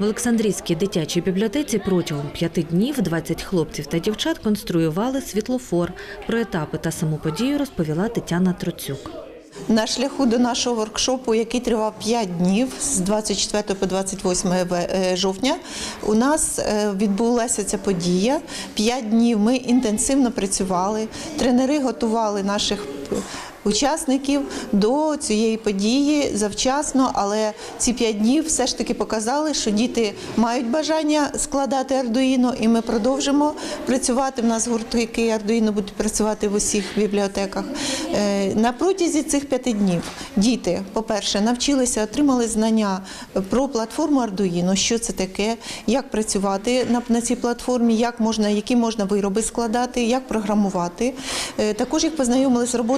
В Олександрійській дитячій бібліотеці протягом п'яти днів 20 хлопців та дівчат конструювали світлофор. Про етапи та саму подію розповіла Тетяна Троцюк. На шляху до нашого воркшопу, який тривав 5 днів з 24 по 28 ве- е, жовтня, у нас е, відбулася ця подія. 5 днів ми інтенсивно працювали. Тренери готували наших учасників до цієї події завчасно, але ці 5 днів все ж таки показали, що діти мають бажання складати ардуїно, і ми продовжимо працювати. У нас гуртки ардуїно будуть працювати в усіх бібліотеках. Е, На протязі цих п'яти днів діти, по-перше, навчилися, отримали знання про платформу Arduino, що це таке, як працювати на, на цій платформі, як можна, які можна вироби складати, як програмувати. Е, Також їх познайомили з роботою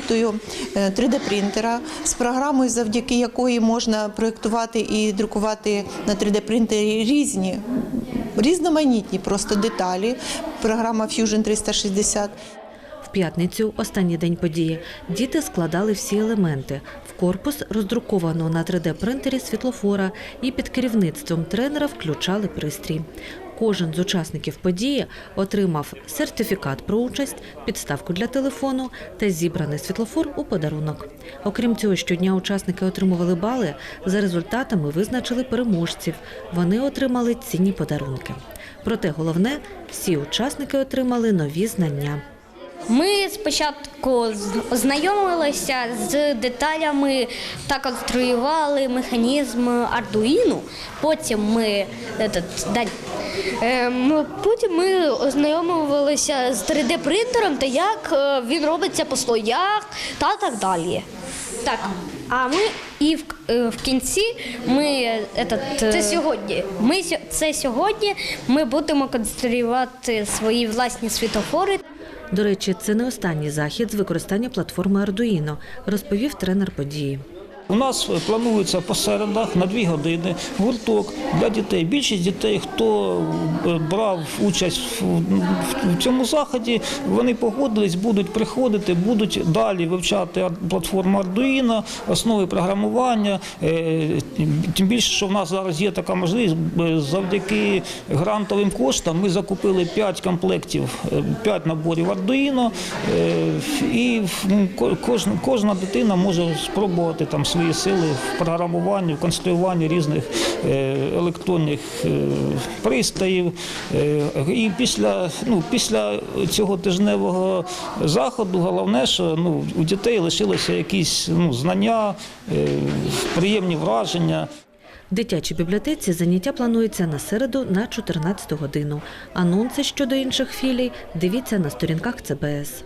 3D-принтера, з програмою, завдяки якої можна проєктувати і друкувати на 3D-принтері різні, різноманітні просто деталі. Програма Fusion 360. В п'ятницю, останній день події, діти складали всі елементи. В корпус роздруковано на 3D-принтері світлофора і під керівництвом тренера включали пристрій. Кожен з учасників події отримав сертифікат про участь, підставку для телефону та зібраний світлофор у подарунок. Окрім цього, щодня учасники отримували бали. За результатами визначили переможців. Вони отримали цінні подарунки. Проте головне, всі учасники отримали нові знання. Ми спочатку ознайомилися з деталями та конструювали механізм Arduino. Потім ми. Е, потім ми ознайомилися з 3D-принтером та як е, він робиться по слоях та так далі. Так. А ми і в, е, в кінці ми этот, це сьогодні. Ми це сьогодні. Ми будемо конструювати свої власні світофори. До речі, це не останній захід з використання платформи Arduino, розповів тренер події. У нас планується по середах на дві години гурток для дітей. Більшість дітей, хто е, брав участь в, цьому заході, вони погодились, будуть приходити, будуть далі вивчати платформу Arduino, основи програмування. Е, Тим більше, що в нас зараз є така можливість, е, завдяки грантовим коштам ми закупили 5 комплектів, 5 наборів Arduino, е, і кожна дитина може спробувати там свої сили в програмуванні, в конструюванні різних е, електронних е, пристроїв. Е, І після, ну, після цього тижневого заходу головне, що ну, у дітей лишилися якісь ну, знання, приємні враження. В дитячій бібліотеці заняття планується на середу на 14 годину. Анонси щодо інших філій дивіться на сторінках ЦБС.